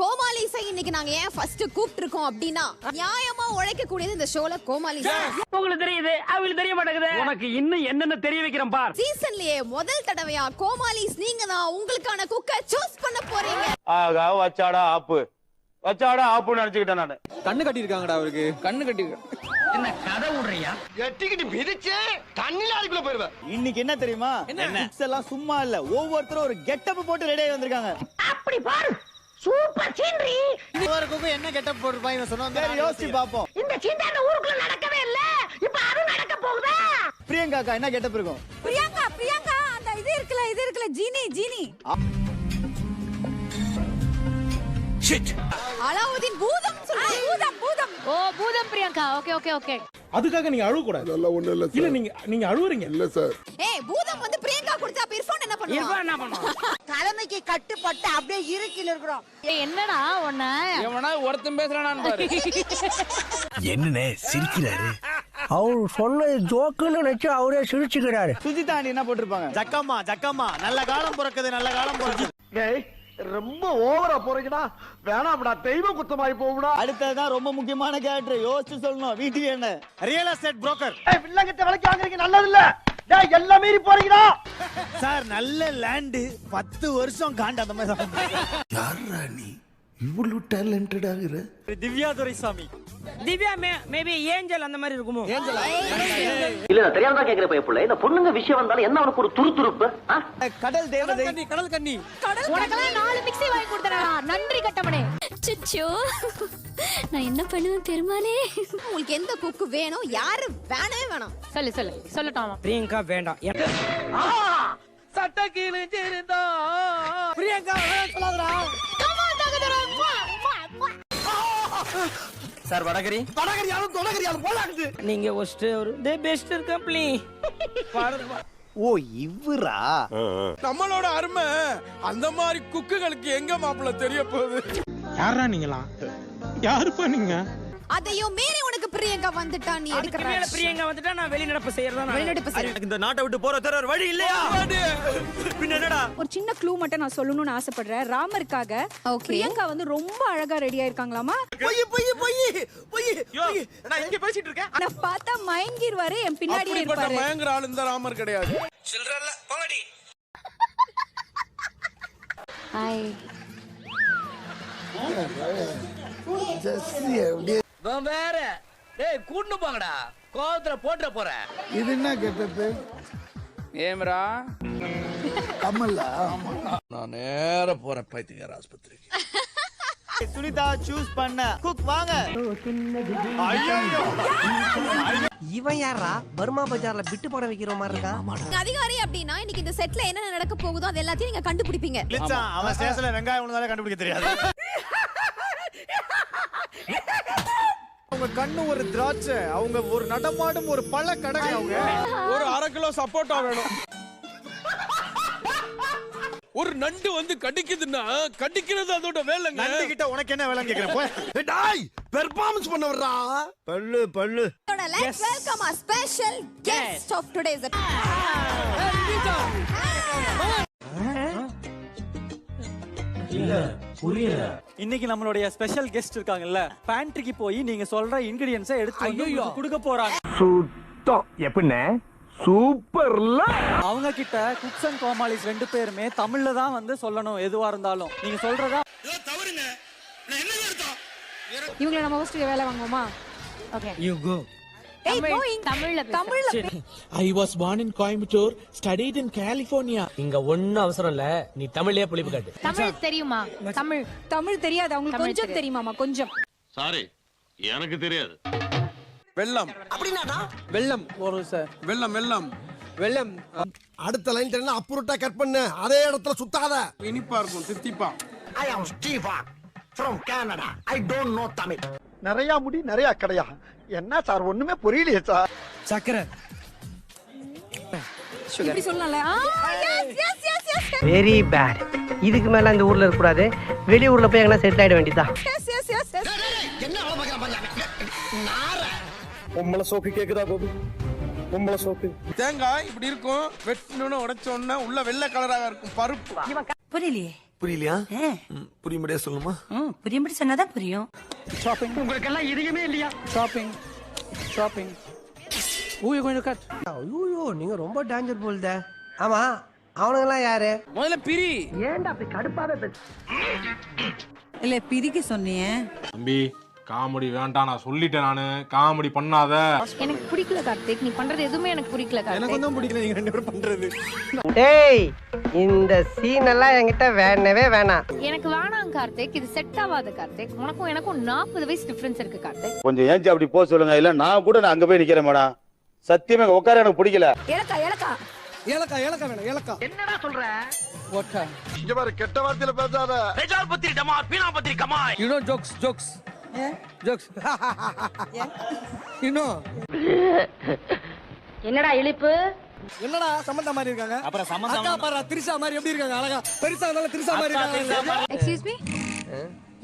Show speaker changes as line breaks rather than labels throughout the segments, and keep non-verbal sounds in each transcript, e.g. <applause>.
கோமாளி இசை இன்னைக்கு நாங்க ஏன் ஃபர்ஸ்ட் கூப்பிட்டு இருக்கோம் அப்படின்னா நியாயமா உழைக்க கூடியது இந்த ஷோல கோமாளி
உங்களுக்கு தெரியுது அவங்களுக்கு தெரிய மாட்டேங்குது.
உனக்கு இன்னும் என்னென்ன தெரிய வைக்கிறேன் பார்.
சீசன்லயே முதல் தடவையா கோமாளிஸ் நீங்க தான் உங்களுக்கான குக்க சூஸ் பண்ண போறீங்க.
ஆகா வச்சாடா ஆப்பு. வச்சாடா ஆப்புன்னு நினைச்சுக்கிட்டேன் நானு.
கண்ணு கட்டியிருக்காங்கடா அவருக்கு.
கண்ணு கட்டி என்ன கதை விடுறியா?
எட்டிக்கிட்டு மிதிச்சு தண்ணில அதுக்குள்ள போயிருவேன்
இன்னைக்கு என்ன தெரியுமா? கிட்ஸ் எல்லாம் சும்மா இல்ல. ஒவ்வொருத்தரும் ஒரு கெட்டப் போட்டு ரெடி ஆகி வந்திருக்காங்க.
அப்படி பாரு. சூப்பர் சீனரி
ஒவ்வொருக்கும் என்ன கெட்டப் போட்டுருப்பாங்க இவன் சொன்னா சரி யோசிச்சு பாப்போம்.
இந்த சீந்தாண்ட ஊருக்குள்ள நடக்கவே இல்ல. இப்ப அது நடக்க போகுதா?
பிரியங்கா அக்கா என்ன கெட்டப் இருக்கும்?
பிரியங்கா பிரியங்கா அந்த இது இருக்குல இது இருக்குல ஜீனி ஜீனி. அலாவுதீன் பூதம் சொல்லுங்க பூதம் பூதம்.
ஓ பூதம் பிரியங்கா. Okay okay okay.
அதுக்காக நீங்க அழுவ கூடாது
அதெல்லாம் ஒண்ணு இல்ல
இல்ல நீங்க நீங்க அழுவுறீங்க.
இல்ல சார்.
ஏய் பூதம் வந்து பிரியங்கா கொடுத்தா அப்ப இர்ஃபான் என்ன பண்ணுவான்?
இவன் என்ன பண்ணுவான்? <laughs>
தலைமைக்கு கட்டுப்பட்டு அப்படியே இருக்கில் இருக்கிறோம்.
ஏய், என்னடா உன்ன?
எவனா ஒருத்தன் பேசுறானான்னு பாரு. <laughs>
என்னண்ணே சிரிக்கிறாரு?
அவர் சொன்னது ஜோக்குன்னு நினைச்சு அவரே சிரிச்சுக்கிறாரு.
சுஜிதா என்ன போட்டிருப்பாங்க? ஜக்கம்மா ஜக்கம்மா. நல்ல காலம் பிறக்குது நல்ல காலம் பிறக்குது.
ரொம்ப ஓவரா போறீங்கடா. வேணாம்டா தெய்வ குத்தமாயி போகும்டா.
அடுத்ததுதான் ரொம்ப முக்கியமான கேரக்டர் யோசிச்சு சொல்லணும். வீட்டுக்கு என்ன? ரியல் எஸ்டேட் புரோக்கர்
வில்லங்கத்தை விலைக்கு வாங்குறீங்க நல்லது இல்ல டேய் எல்லாம் மீறி போறீங்கடா.
சார் நல்ல லேண்டு பத்து வருஷம் காண்டு அந்த மாதிரி.
யாரா நீ? இவ்வளவு டேலண்டட் ஆகுற.
Divya Duraisamy
Divya may maybe angel அந்த மாதிரி இருக்குமோ?
ஏஞ்சலா?
இல்ல தெரியாம தான் கேக்குற பையப்புள்ள இந்த பொண்ணுங்க விஷயம் வந்தாலும் என்ன உனக்கு ஒரு துருதுருப்பு
கடல் தேவதை.
கடல் கண்ணி.
உனக்கெல்லாம் நாலு மிக்ஸி வாங்கி கொடுத்தனடா நன்றி கட்டமனே.
சிச்சோ நான் என்ன பண்ணுவேன் பெருமானே
உங்களுக்கு எந்த குக்கு வேணும்? யாரு வேணவே வேணாம்.
சொல்லு சொல்லு. சொல்லட்டாமா
பிரியங்கா வேண்டாம். சட்ட கிழிஞ்சிருந்தா பிரியங்கா சொல்லாதடா.
சார் வடகரி?
வடகரியாலும் தொடகரியாலும் போலாக்குது.
நீங்க ஒஸ்ட் ஒரு தி பெஸ்ட் கம்பெனி
ஓ இவரா?
நம்மளோட அருமை அந்த மாதிரி குக்குகளுக்கு எங்க மாப்பிள்ள தெரிய போகுது? யாரா நீங்களா யாருப்பா நீங்க?
அதையும் மீறி பிரியங்கா வந்துட்டா நீ எடுக்கிற.
மேல பிரியங்கா வந்துட்டா நான் வெளிநடப்பு செய்யறதா நான்
வெளிநடப்பு சரி
இந்த நாட்டை விட்டு போற தர வழி இல்லையா? பின்ன என்னடா?
ஒரு சின்ன க்ளூ மட்டும் நான் சொல்லணும்னு ஆசைப்படுறேன். ராமருக்காக
Okay.
பிரியங்கா வந்து ரொம்ப அழகா ரெடி ஆயிருக்காங்களாமா?
பொய் பொய் பொய் பொய் நான் இங்க பேசிட்டு இருக்கேன்.
நான் பார்த்தா மயங்கிருவாரு என்
அப்படிப்பட்ட
இருப்பாரு.
பயங்கர ஆளு இந்த ராமர் கிடையாது.
ஹாய்
வேற. டேய் கூட்டு போங்கடா. கோவத்துல போட்டுற போற.
இது என்ன கெட்டப்பு
ஏம்ரா?
நான் நேர போறேன் பைத்தியக்கார ஆஸ்பத்திரிக்கு.
சுனிதா சூஸ் பண்ண. குக் வாங்க.
இவன் யாரா பர்மா பஜார்ல பிட்டு படம் வைக்கிற மாதிரி இருக்கா?
அதிகாரி அப்படின்னா இன்னைக்கு இந்த செட்ல என்னென்ன நடக்க போகுதோ அது எல்லாத்தையும் நீங்க கண்டுபிடிப்பீங்க.
அவன் ஸ்டேஷன்ல வெங்காயம் ஒழுங்காலே கண்டுபிடிக்க தெரியாது. கண்ணு ஒரு திராட்சை அவங்க ஒரு நடமாடும் ஒரு பழ கடை அவங்க.
ஒரு அரை கிலோ சப்போட்டா வேணும். ஒரு நண்டு வந்து கடிக்குதுன்னா கடிக்கிறது அதோட வேலைங்க.
நண்டு கிட்ட உனக்கு என்ன வேலைன்னு கேக்குறேன் போய்
டாய் பெர்ஃபார்மன்ஸ் பண்ண வர்றா
பல்லு. பல்லு
let's welcome a special guest of today's
இன்னைக்கு நம்மளுடைய ஸ்பெஷல் கெஸ்ட் இருக்காங்கல்ல பேண்ட்ரிக்கு போய் நீங்க சொல்ற இன்கிரிடியன்ஸை எடுத்து வந்து உங்களுக்கு கொடுக்க போறாங்க.
சுத்தம் எப்படிண்ணே? சூப்பர்ல.
அவங்க கிட்ட குக்ஸ் அண்ட் கோமாளிஸ் ரெண்டு பேருமே தமிழ்ல தான் வந்து சொல்லணும் எதுவா இருந்தாலும். நீங்க சொல்றதா?
இவங்களை நம்ம ஃபர்ஸ்ட் வேலை வாங்குவோமா?
ஓகே
யூ கோ
ஏய்
தமிழ்
போய்
தமிழ்ல பேசு.
தமிழ்ல பே-
I was born in Coimbatore studied in California
இங்க ஒண்ணும் அவசரம் இல்ல. நீ தமிழ்லயே புளிப்பு காட்டு.
தமிழ் தெரியுமா? தமிழ்.
தமிழ் தெரியாது. அவங்களுக்கு
தமிழ்
கொஞ்சம்
தெரியாது.
தெரியுமாமா கொஞ்சம்.
சாரி எனக்கு தெரியாது.
வெள்ளம்.
வெள்ளம். ஒரு
வெள்ளம் வெள்ளம்.
வெள்ளம்.
அடுத்த லைன் தெரியல அப்புறட்டா கட் பண்ணு. அதே இடத்துல சுத்தாத.
இனிப்பா இருக்கும் தித்திப்பா
I am Steva from Canada I don't know Tamil. நிறைய முடி நிறைய கடையா என்ன சார் ஒண்ணுமே புரியலையே சார்.
சக்கரை.
இப்படி சொல்லலாம்ல?
Yes yes yes yes
very bad இதுக்கு மேல இந்த ஊர்ல இருக்க கூடாது வெளியூர்ல போய் எங்கன்னா செட்டில் ஆயிட வேண்டியதா பொம்பளை சோக்கு கேக்குதா கோபி? பொம்பளை சோக்கு.
தேங்காய் இப்படி இருக்கும். வெட்டணும்னு உடைச்ச உடனே உள்ள வெள்ளை கலராக இருக்கும். பருப்பு.
புரியலையே.
புரியலையா? புரியும்படியா சொல்லுமா
புரியும்படி சொன்னாதான் புரியும்.
ஷாப்பிங்
உங்களுக்கெல்லாம் இதுவுமே இல்லையா?
Shopping shopping going to cut?
ஐயோ நீங்க ரொம்ப டேஞ்சர் போல்த ஆமா அவனுங்கெல்லாம் யாரு?
முதல்ல பிரி.
ஏன்டா அப்படி கடுப்பாத
இல்ல பிரிக்க சொன்னீங்க
தம்பி காமெடி வேண்டாம் நான் சொல்லிட்டேன் நானு. காமெடி பண்ணாத.
எனக்கு பிடிக்கல கார்த்திக். நீ பண்றது எதுவுமே எனக்கு பிடிக்கல கார்த்திக்.
பிடிக்கல நீங்க ரெண்டு பேரும் பண்றது.
டேய் இந்த சீன் எல்லாம் என்கிட்ட வேணவே வேணாம்.
எனக்கு வேணாம் கார்த்திக். இது செட் ஆகாது கார்த்திக். உனக்கும் எனக்கும் நாற்பது வயசு டிஃபரன்ஸ் இருக்கு கார்த்திக்.
கொஞ்சம் ஏஞ்சி அப்படி போக சொல்லுங்க. இல்ல நான் கூட நான் அங்க போய் நிக்கிறேன் மேடம் சத்தியமா உட்கார எனக்கு பிடிக்கல.
ஏலக்கா ஏலக்கா
ஏலக்கா ஏலக்கா வேணும் ஏலக்கா
என்னடா சொல்ற?
vodka
இங்க பாரு கெட்ட வார்த்தையில பேசாத.
பேஜார் பத்திரி டமா பீனா பத்திரி கமா
you know jokes jokes. Jokes. you know
என்னடா இழிப்பு?
என்னடா சமந்தா மாதிரி இருக்காங்க? அப்புறம் சமந்தா அக்கா பாரு திரிஷா மாதிரி எப்படி இருக்காங்க? அழகா. பெருசா இருந்தாலும் திரிஷா மாதிரி இருக்காங்க.
எக்ஸ்கியூஸ் மீ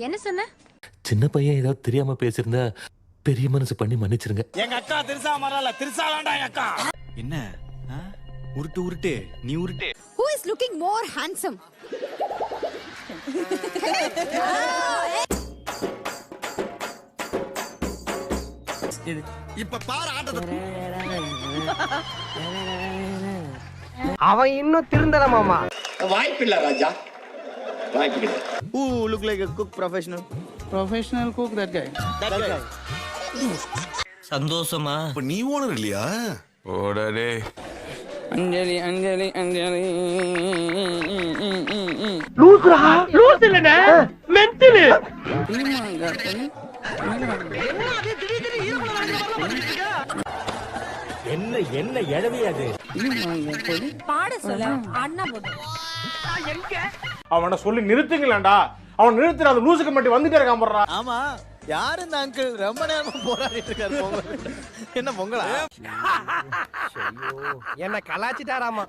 என்ன சொன்ன?
சின்ன பையன் ஏதாவது தெரியாம பேசியிருந்தா பெரிய மனசு பண்ணி மன்னிச்சிருங்க.
எங்க அக்கா திருசா மரல திருசா வேண்டாம் எங்க அக்கா.
என்ன? உருட்டு உருட்டு. நீ உருட்டு.
Who is looking more handsome?
இப்ப பாரு ஆட்டத்தை.
அவன் இன்னும் திருந்தல மாமா.
வாய்ப்பில்ல ராஜா. வாய்ப்பில்லை
you look like a cook professional?
Professional cook that guy.
சந்தோஷமா?
இப்ப நீ ஓனர் இல்லையா? ஓடடே.
அஞ்சலி அஞ்சலி அஞ்சலி.
லூசுரா லூசு இல்லனே மென்டல்
என்ன எழவி அது?
பாட சொல்ல அண்ணா
அவனை சொல்லி நிறுத்துங்களேன்டா. அவன் நிறுத்துற அந்த லூசுக்கு மட்டும் வந்துட்டே இருக்கான் போடுறா
ஆமா யார் இந்த அங்கிள் ரொம்ப நேரமா போராடிட்டு இருக்காரு பொங்கல். என்ன பொங்கலா?
என்ன கலாச்சிட்டாராமா?